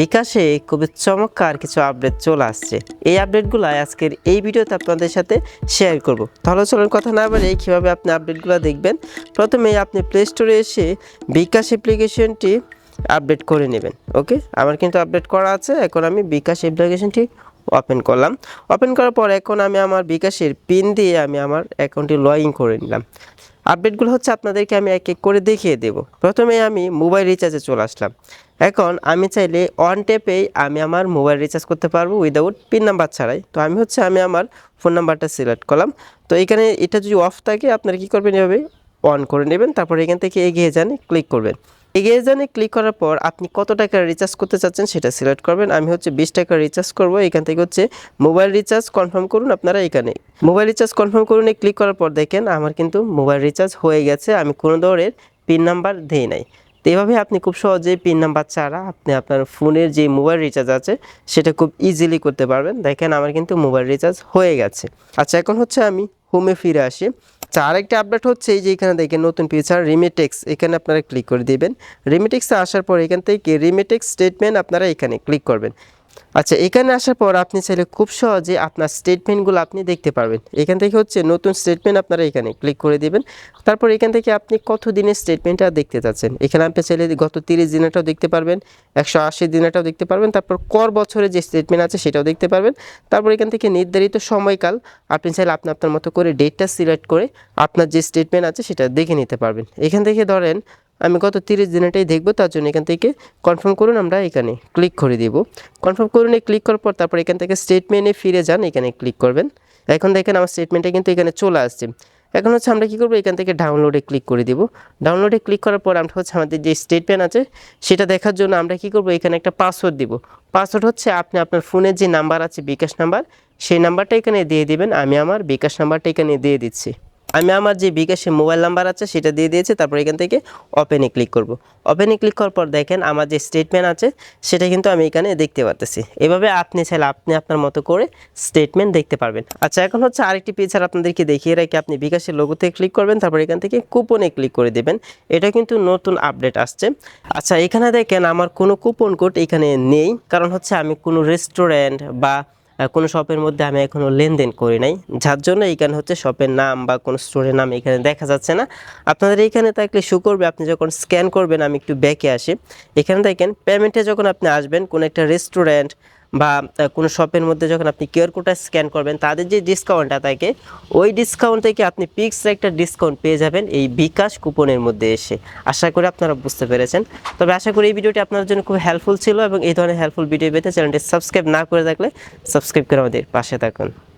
বিকাশে খুবই চমৎকার কিছু আপডেট চলে আসছে। এই আপডেটগুলো আজকের এই ভিডিওতে আপনাদের সাথে শেয়ার করব। তাহলে চলুন কথা না বলে কীভাবে আপনি আপডেটগুলো দেখবেন প্রথমে আপনি প্লে স্টোরে এসে বিকাশ অ্যাপ্লিকেশনটি আপডেট করে নেবেন ওকে আমার কিন্তু আপডেট করা আছে, এখন আমি বিকাশ অ্যাপ্লিকেশনটি ওপেন করলাম। ওপেন করার পর এখন আমি আমার বিকাশের পিন দিয়ে আমি আমার অ্যাকাউন্টটি লগ ইন করে নিলাম। আপডেটগুলো হচ্ছে আপনাদেরকে আমি এক এক করে দেখিয়ে দেব। প্রথমে আমি মোবাইল রিচার্জে চলে আসলাম। এখন আমি চাইলে ওয়ান টেপেই আমি আমার মোবাইল রিচার্জ করতে পারব উইদাউট পিন নাম্বার ছাড়াই। তো আমি হচ্ছে আমি আমার ফোন নাম্বারটা সিলেক্ট করলাম। তো এখানে এটা যদি অফ থাকে আপনারা কী করবেন এভাবে অন করে নেবেন, তারপর এখান থেকে এগিয়ে যান ক্লিক করবেন। এগিয়ে যানে ক্লিক করার পর আপনি কত টাকার রিচার্জ করতে চাচ্ছেন সেটা সিলেক্ট করবেন। আমি হচ্ছে বিশ টাকার রিচার্জ করব। এখান থেকে হচ্ছে মোবাইল রিচার্জ কনফার্ম করুন আপনারা এখানে। মোবাইল রিচার্জ কনফার্ম করুন ক্লিক করার পর দেখেন আমার কিন্তু মোবাইল রিচার্জ হয়ে গেছে। আমি কোনো ধরনের পিন নাম্বার দিই নাই। তো এইভাবে আপনি খুব সহজেই পিন নাম্বার ছাড়া আপনি আপনার ফোনের যে মোবাইল রিচার্জ আছে, সেটা খুব ইজিলি করতে পারবেন। দেখেন আমার কিন্তু মোবাইল রিচার্জ হয়ে গেছে। আচ্ছা এখন হচ্ছে আমি হোমে ফিরে আসি। আচ্ছা আরেকটা আপডেট হচ্ছে এই যে এখানে দেখেন নতুন ফিচার রিমেটেক্স এখানে আপনারা ক্লিক করে দিবেন। রিমেটেক্সে আসার পর এখান থেকে রিমেটেক্স স্টেটমেন্ট আপনারা এখানে ক্লিক করবেন। আচ্ছা এখানে আসার পর আপনি চাইলে খুব সহজে আপনার স্টেটমেন্টগুলো আপনি দেখতে পারবেন। এখান থেকে হচ্ছে নতুন স্টেটমেন্ট আপনারা এখানে ক্লিক করে দিবেন। তারপর এখান থেকে আপনি কত দিনের স্টেটমেন্টটা দেখতে চাচ্ছেন? এখানে আপনি চাইলে গত তিরিশ দিনেরটাও দেখতে পারবেন, একশো আশি দিনেরটাও দেখতে পারবেন, তারপর কর বছরে যে স্টেটমেন্ট আছে সেটাও দেখতে পারবেন। তারপর এখান থেকে নির্ধারিত সময়কাল আপনি চাইলে আপনি আপনার মতো করে ডেটটা সিলেক্ট করে আপনার যে স্টেটমেন্ট আছে সেটা দেখে নিতে পারবেন। এখান থেকে ধরেন আমি গত তিরিশ দিনেরটাই দেখব, তার জন্য এখান থেকে কনফার্ম করুন, আমরা এখানে ক্লিক করে দিব। কনফার্ম করুন ক্লিক করার পর তারপর এখান থেকে স্টেটমেন্টে ফিরে যান, এখানে ক্লিক করবেন। এখন দেখেন আমার স্টেটমেন্টটা কিন্তু এখানে চলে আসছে। এখন হচ্ছে আমরা কী করব, এখান থেকে ডাউনলোডে ক্লিক করে দিব। ডাউনলোডে ক্লিক করার পর আমরা হচ্ছে আমাদের যে স্টেটমেন্ট আছে, সেটা দেখার জন্য আমরা কী করব, এখানে একটা পাসওয়ার্ড দিব। পাসওয়ার্ড হচ্ছে আপনি আপনার ফোনের যে নাম্বার আছে, বিকাশ নাম্বার সেই নাম্বারটা এখানে দিয়ে দিবেন, আমি আমার বিকাশ নাম্বারটা এখানে দিয়ে দিচ্ছি। আমি আমার যে বিকাশের মোবাইল নাম্বার আছে সেটা দিয়ে দিয়েছি, তারপর এখান থেকে ওপেনে ক্লিক করব। ওপেনে ক্লিক করার পর দেখেন আমার যে স্টেটমেন্ট আছে, সেটা কিন্তু আমি এখানে দেখতে পারতেছি। এভাবে আপনি চাইলে আপনি আপনার মতো করে স্টেটমেন্ট দেখতে পারবেন। আচ্ছা এখন হচ্ছে আরেকটি পিকচার আপনাদেরকে দেখিয়ে রাখি। আপনি বিকাশের লোগোতে ক্লিক করবেন, তারপর এখান থেকে কুপনে ক্লিক করে দেবেন। এটা কিন্তু নতুন আপডেট আসছে। আচ্ছা এখানে দেখেন আমার কোনো কুপন কোড এখানে নেই, কারণ হচ্ছে আমি কোনো রেস্টুরেন্ট বা কোনো শপের মধ্যে আমি এখনও লেনদেন করি নাই। যার জন্য এইখানে হচ্ছে শপের নাম বা কোনো স্টোরের নাম এখানে দেখা যাচ্ছে না। আপনাদের এইখানে থাকলে শু করবে, আপনি যখন স্ক্যান করবেন, আমি একটু ব্যাকে আসি। এখানে দেখেন পেমেন্টে যখন আপনি আসবেন, কোনো একটা রেস্টুরেন্ট বা কোনো শপের মধ্যে যখন আপনি কিউআর কোডটা স্ক্যান করবেন, তাদের যে ডিসকাউন্টটা থাকে, ওই ডিসকাউন্ট থেকে আপনি পিক্সের একটা ডিসকাউন্ট পেয়ে যাবেন এই বিকাশ কুপনের মধ্যে এসে। আশা করি আপনারা বুঝতে পেরেছেন। তবে আশা করি এই ভিডিওটি আপনার জন্য খুব হেল্পফুল ছিল এবং এই ধরনের হেল্পফুল ভিডিও পেতে চ্যানেলটি সাবস্ক্রাইব না করে থাকলে সাবস্ক্রাইব করে আমাদের পাশে থাকুন।